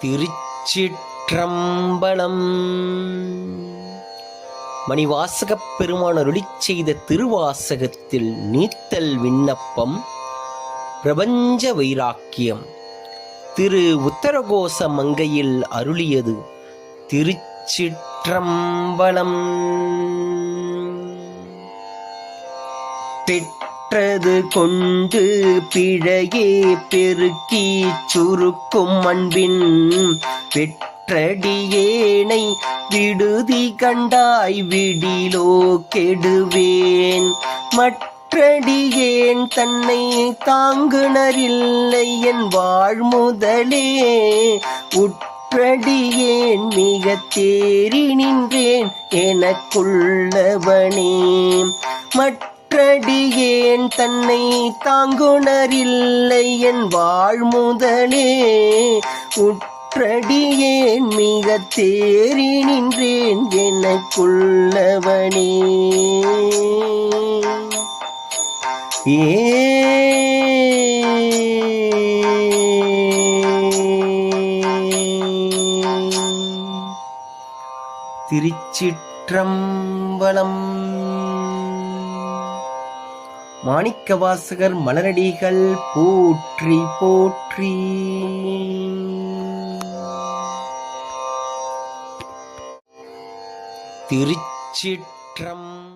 திருச்சிற்றம்பலம். மணிவாசகப் பெருமான் செய்த திருவாசகத்தில் நீத்தல் விண்ணப்பம் பிரபஞ்ச வைராக்கியம். திரு உத்தரகோச மங்கையில் அருளியது திருச்சிற்றம்பலம். பெற்றது கொண்டு பிழையே பெருக்கி சுருக்கும் அன்பின் பெற்றடியேனை விடுதி கண்டாய் விடிலோ கெடுவேன். மற்றடியேன் தன்னை தாங்குணரில்லை என் வாழ்முதலே. உற்றடியேன் மிக தேறி நின்றேன் எனக்குள்ளவனே. மற்ற கடியேன் தன்னை தாங்குணரில்லை என் வாழ்முதலே. உற்றடியேன் மிக தேறி நின்றேன் எனக்குள்ளவனே. ஏ திருச்சிற்றம்பலம் மாணிக்கவாசகர் மலரடிகள் போற்றி போற்றி. திருச்சிற்றம்